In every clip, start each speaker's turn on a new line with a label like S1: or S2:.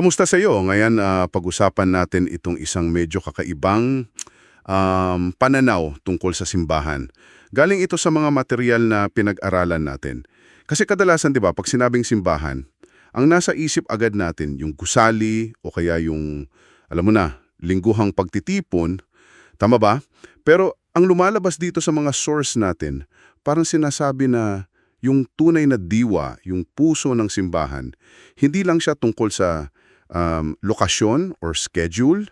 S1: Kamusta sa iyo? Ngayon, ah, pag-usapan natin itong isang medyo kakaibang um, pananaw tungkol sa simbahan. Galing ito sa mga material na pinag-aralan natin. Kasi kadalasan, di ba, pag sinabing simbahan, ang nasa isip agad natin yung gusali o kaya yung, alam mo na, lingguhang pagtitipon. Tama ba? Pero ang lumalabas dito sa mga source natin, parang sinasabi na yung tunay na diwa, yung puso ng simbahan, hindi lang siya tungkol sa um, lokasyon or schedule.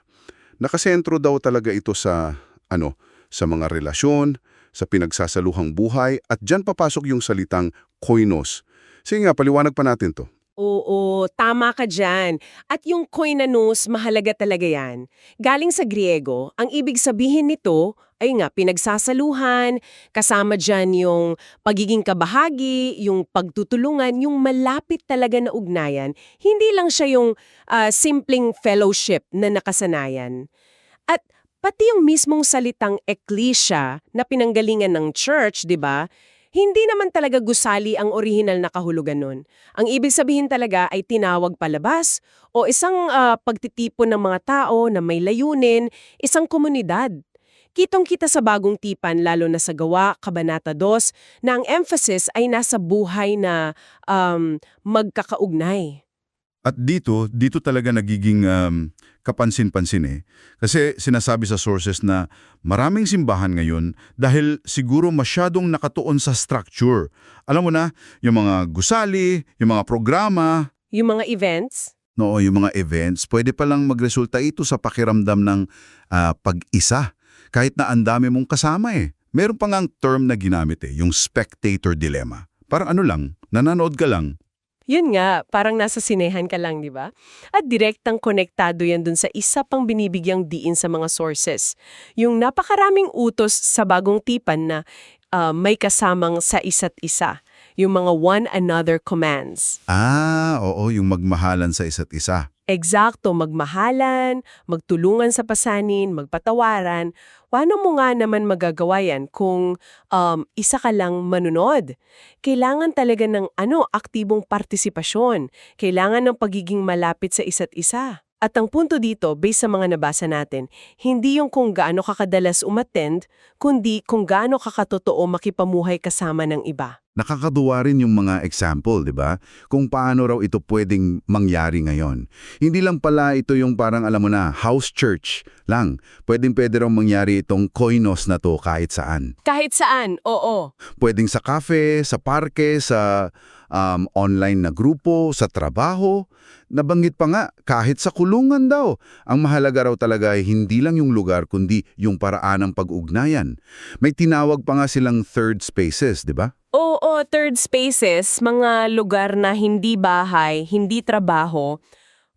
S1: Nakasentro daw talaga ito sa ano, sa mga relasyon, sa pinagsasaluhang buhay at diyan papasok yung salitang koinos. Sige nga, paliwanag pa natin to.
S2: Oo, tama ka dyan. At yung koinanos, mahalaga talaga yan. Galing sa Griego, ang ibig sabihin nito ay nga pinagsasaluhan, kasama dyan yung pagiging kabahagi, yung pagtutulungan, yung malapit talaga na ugnayan. Hindi lang siya yung ah, simpleng fellowship na nakasanayan. At pati yung mismong salitang ecclesia na pinanggalingan ng church, di ba? Hindi naman talaga gusali ang orihinal na kahulugan nun. Ang ibig sabihin talaga ay tinawag palabas o isang ah, pagtitipon ng mga tao na may layunin, isang komunidad. Kitong-kita sa bagong tipan lalo na sa gawa, Kabanata 2, na ang emphasis ay nasa buhay na um, magkakaugnay.
S3: At dito, dito talaga nagiging um, kapansin-pansin eh. Kasi sinasabi sa sources na maraming simbahan ngayon dahil siguro masyadong nakatuon sa structure. Alam mo na, yung mga gusali, yung mga programa,
S2: Yung mga events,
S3: no, yung mga events, pwede palang magresulta ito sa pakiramdam ng ah, pag-isa. Kahit na ang dami mong kasama eh. Meron pa ngang term na ginamit eh, yung spectator dilemma. Parang ano lang, nananood ka lang,
S2: Yun nga, parang nasa sinehan ka lang, di ba? At direktang konektado yan dun sa isa pang binibigyang diin sa mga sources. Yung napakaraming utos sa bagong tipan na ah, may kasamang sa isa't isa. Yung mga one another commands.
S3: Ah, oo, yung magmahalan sa isa't isa.
S2: Eksakto, magmahalan, magtulungan sa pasanin, magpatawaran. Paano mo nga naman magagawa yan kung um, isa ka lang manunod? Kailangan talaga ng ano, aktibong partisipasyon. Kailangan ng pagiging malapit sa isa't isa. At ang punto dito, based sa mga nabasa natin, hindi yung kung gaano ka kadalas umattend, kundi kung gaano ka katotoo makipamuhay kasama ng iba.
S3: Nakakaduwa rin yung mga example, di ba? Kung paano raw ito pwedeng mangyari ngayon. Hindi lang pala ito yung parang alam mo na, house church lang. Pwedeng pwede raw mangyari itong koinos na to kahit saan.
S2: Kahit saan, oo.
S3: Pwedeng sa cafe, sa parke, sa um, online na grupo, sa trabaho. Nabanggit pa nga, kahit sa kulungan daw. Ang mahalaga raw talaga ay hindi lang yung lugar, kundi yung paraan ng pag-ugnayan. May tinawag pa nga silang third spaces, di ba?
S2: Oo, third spaces, mga lugar na hindi bahay, hindi trabaho,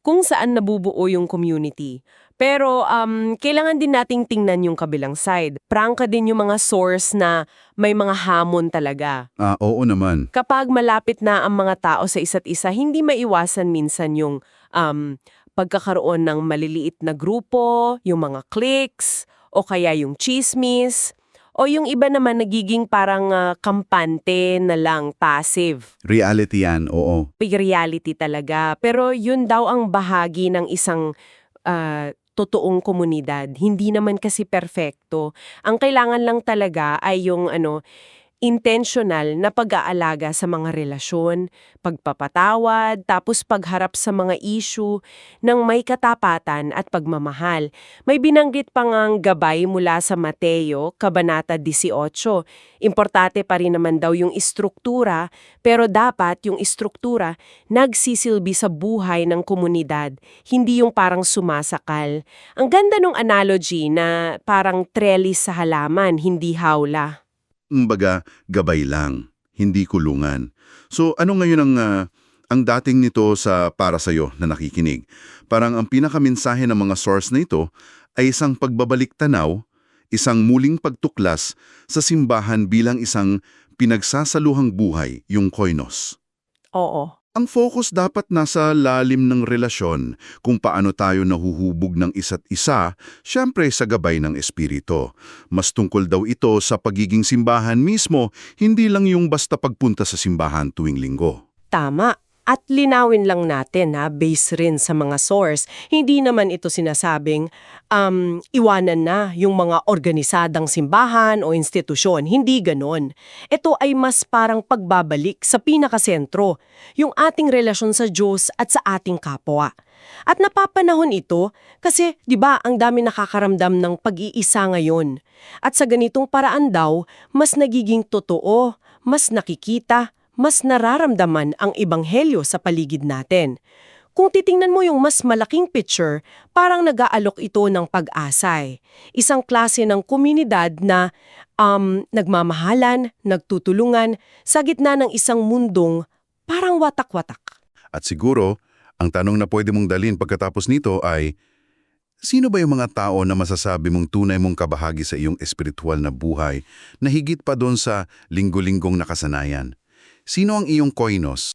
S2: kung saan nabubuo yung community. Pero um, kailangan din nating tingnan yung kabilang side. Prangka din yung mga source na may mga hamon talaga.
S3: Ah, oo naman.
S2: Kapag malapit na ang mga tao sa isa't isa, hindi maiwasan minsan yung um, pagkakaroon ng maliliit na grupo, yung mga cliques, o kaya yung chismis, o yung iba naman nagiging parang ah, kampante na lang, passive.
S3: Reality yan, oo.
S2: Big reality talaga. Pero yun daw ang bahagi ng isang ah, totoong komunidad. Hindi naman kasi perfecto. Ang kailangan lang talaga ay yung ano, intentional na pag-aalaga sa mga relasyon, pagpapatawad, tapos pagharap sa mga issue ng may katapatan at pagmamahal. May binanggit pa ngang gabay mula sa Mateo, Kabanata 18. Importante pa rin naman daw yung istruktura, pero dapat yung istruktura nagsisilbi sa buhay ng komunidad, hindi yung parang sumasakal. Ang ganda ng analogy na parang trellis sa halaman, hindi hawla.
S3: Kumbaga, gabay lang, hindi kulungan. So, ano ngayon ang, ah, ang dating nito sa para sa'yo na nakikinig? Parang ang pinakaminsahe ng mga source na ito ay isang pagbabalik tanaw, isang muling pagtuklas sa simbahan bilang isang pinagsasaluhang buhay, yung koinos.
S2: Oo.
S3: Ang focus dapat nasa lalim ng relasyon, kung paano tayo nahuhubog ng isa't isa, syempre sa gabay ng espiritu. Mas tungkol daw ito sa pagiging simbahan mismo, hindi lang yung basta pagpunta sa simbahan tuwing linggo.
S2: Tama. At linawin lang natin ha, base rin sa mga source, hindi naman ito sinasabing um, iwanan na yung mga organisadang simbahan o institusyon. Hindi ganon. Ito ay mas parang pagbabalik sa pinakasentro, yung ating relasyon sa Diyos at sa ating kapwa. At napapanahon ito kasi 'di ba ang dami nakakaramdam ng pag-iisa ngayon. At sa ganitong paraan daw, mas nagiging totoo, mas nakikita, mas nararamdaman ang ebanghelyo sa paligid natin. Kung titingnan mo yung mas malaking picture, parang nag-aalok ito ng pag-asay. Isang klase ng komunidad na um, nagmamahalan, nagtutulungan, sa gitna ng isang mundong parang watak-watak.
S3: At siguro, ang tanong na pwede mong dalin pagkatapos nito ay, sino ba yung mga tao na masasabi mong tunay mong kabahagi sa iyong espiritual na buhay na higit pa doon sa linggo-linggong nakasanayan? Sino ang iyong koinos?